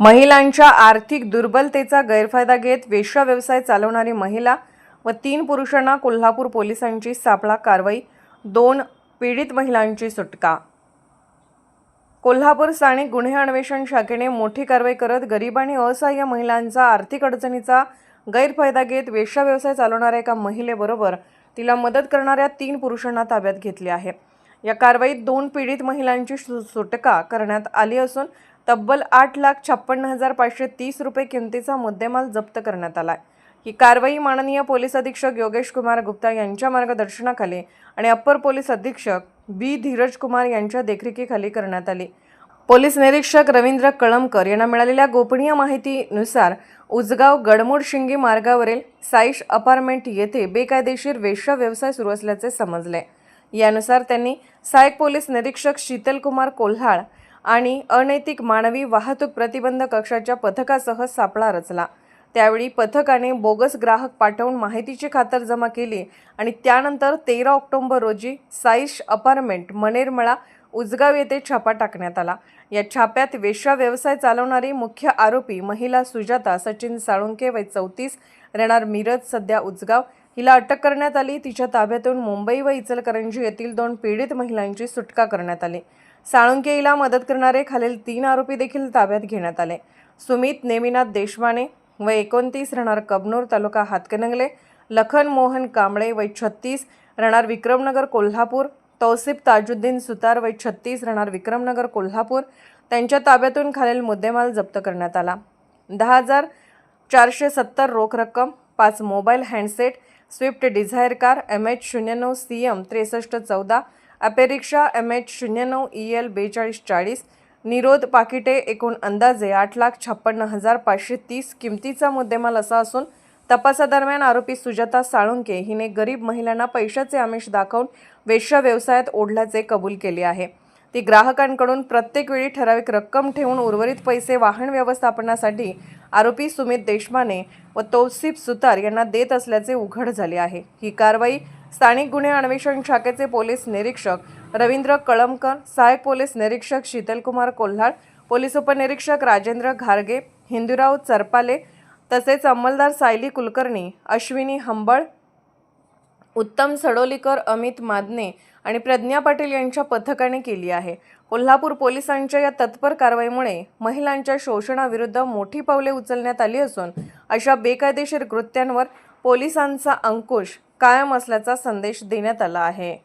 महिलांच्या आर्थिक दुर्बलतेचा गैरफायदा घेत वेश्या व्यवसाय चालवणारी महिला व तीन पुरुषांना कोल्हापूर पोलिसांची सापळा कारवाई दोन पीडित महिलांची सुटका. कोल्हापूर स्थानिक गुन्हे अन्वेषण शाखेने मोठी कारवाई करत गरीब आणि असहाय्य महिलांचा आर्थिक अडचणीचा गैरफायदा घेत वेश्या व्यवसाय चालवणाऱ्या एका महिलेबरोबर तिला मदत करणाऱ्या तीन पुरुषांना ताब्यात घेतले आहे. या कारवाईत दोन पीडित महिलांची सु- सुटका करण्यात आली असून तब्बल आठ लाख छप्पन्न हजार पाचशे तीस रुपये किमतीचा मुद्देमाल जप्त करण्यात आला ही कारवाई माननीय पोलीस अधीक्षक योगेश कुमार गुप्ता यांच्या मार्गदर्शनाखाली आणि अप्पर पोलीस अधीक्षक बी धीरज कुमार यांच्या देखरेखीखाली करण्यात आली. पोलीस निरीक्षक रवींद्र कळमकर यांना मिळालेल्या गोपनीय माहितीनुसार उजगाव गडमोड शिंगी मार्गावरील साईश अपार्टमेंट येथे बेकायदेशीर वेश्या व्यवसाय सुरू असल्याचे समजले. यानुसार त्यांनी सहाय्यक पोलीस निरीक्षक शीतलकुमार कोल्हाळ आणि अनैतिक मानवी वाहतूक प्रतिबंध कक्षाच्या पथकासह सापळा रचला. त्यावेळी पथकाने बोगस ग्राहक पाठवून माहितीची खातर जमा केली आणि त्यानंतर तेरा ऑक्टोबर रोजी साईश अपार्टमेंट मनेरमळा उजगाव येथे छापा टाकण्यात आला. या छाप्यात वेश्या व्यवसाय चालवणारी मुख्य आरोपी महिला सुजाता सचिन साळुंके वय चौतीस राहणार मिरज सध्या उजगाव हिला अटक करण्यात आली. तिच्या ताब्यातून मुंबई व इचलकरंजी येथील दोन पीडित महिलांची सुटका करण्यात आली. साळुंकेईला मदत करणारे खालील तीन आरोपी देखील ताब्यात घेण्यात आले. सुमित नेमिनाथ देशमाने व एकोणतीस राहणार कबनूर तालुका हातकणंगले लखन मोहन कांबळे वय छत्तीस राहणार विक्रमनगर कोल्हापूर तौसिफ ताजुद्दीन सुतार वय छत्तीस राहणार विक्रमनगर कोल्हापूर त्यांच्या ताब्यातून खालील मुद्देमाल जप्त करण्यात आला. दहा हजार चारशे सत्तर रोख रक्कम पाच mobile handset Swift Dzire car M H शून्य नऊ सी एम त्रेसष्ट चौदा अपेरिक्षा एम एच शून्य नऊ ई एल बेचाळीस चाळीस निरोध पाकिटे एकूण अंदाजे आठ लाख छप्पन्न हजार पाचशे तीस किमतीचा मुद्देमाल असा असून तपासादरम्यान आरोपी सुजाता साळुंके हिने गरीब महिलांना पैशाचे आमिष दाखवून वेश्या व्यवसायात ओढल्याचे कबूल केले आहे. ती ग्राहकांकडून प्रत्येक वेळी ठराविक रक्कम ठेवून उर्वरित पैसे वाहन व्यवस्थापनासाठी आरोपी सुमित देशमाने व तौसिफ सुतार यांना देत असल्याचे उघड झाले आहे. ही कारवाई स्थानिक गुन्हे अन्वेषण शाखेचे पोलीस निरीक्षक रवींद्र कळमकर सहाय्यक पोलीस निरीक्षक शीतलकुमार कोल्हाळ पोलीस उपनिरीक्षक राजेंद्र घारगे हिंदूराव चरपाले तसेच अंमलदार सायली कुलकर्णी अश्विनी हंबळ उत्तम सडोलीकर अमित मादने आणि प्रज्ञा पाटील यांच्या पथकाने केली आहे. कोल्हापूर पोलिसांच्या या तत्पर कारवाईमुळे महिलांच्या शोषणाविरुद्ध मोठी पावले उचलण्यात आली असून अशा बेकायदेशीर कृत्यांवर पोलिसांचा अंकुश कायम असल्याचा संदेश देण्यात आला आहे.